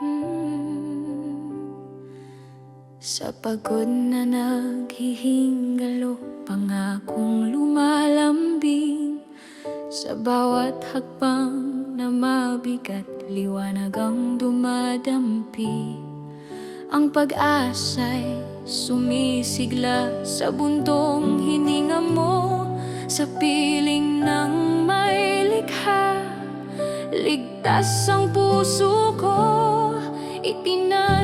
Hmm. Sa pagod na naghihingalo, pangakong lumalambing. Sa bawat hakbang na mabigat, liwanag ang dumadampi Ang pag-asa'y sumisigla sa buntong hininga mo sa piling ng may likha. Ligtas ang puso ko, itinatawag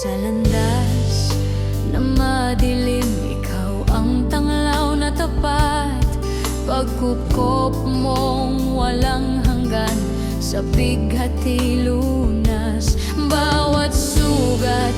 Sa landas na madilim. Ikaw ang tanglaw na tapat. Pagkupkop mong walang hanggan Sa pighati lunas. Bawat sugat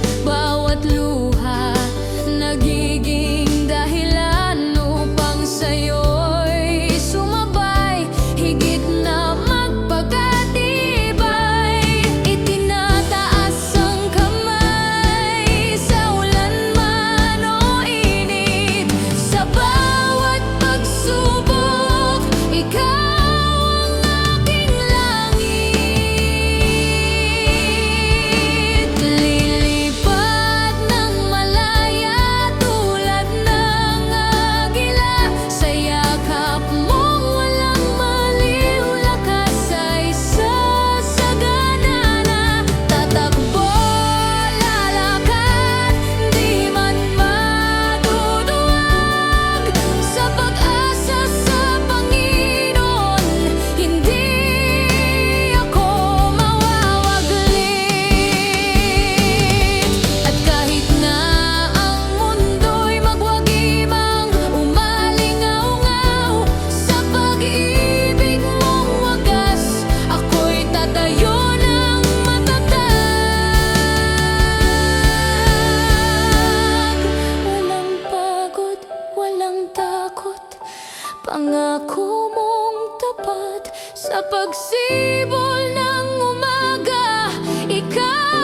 Pangako mong tapat sa pagsibol ng umaga Ikaw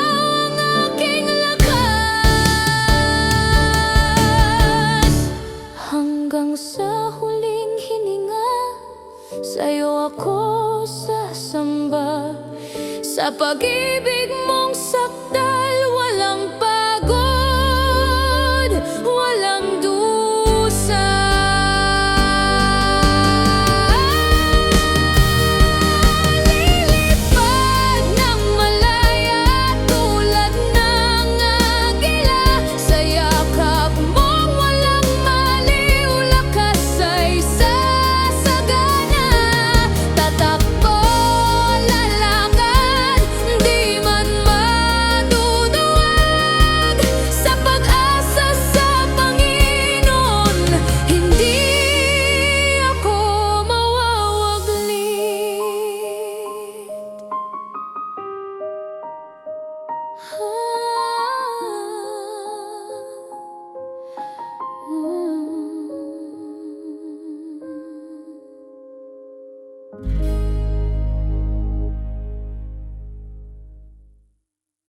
ang aking lakas. Hanggang sa huling hininga Sa'yo ako sasamba. Sa pag-ibig mong sakta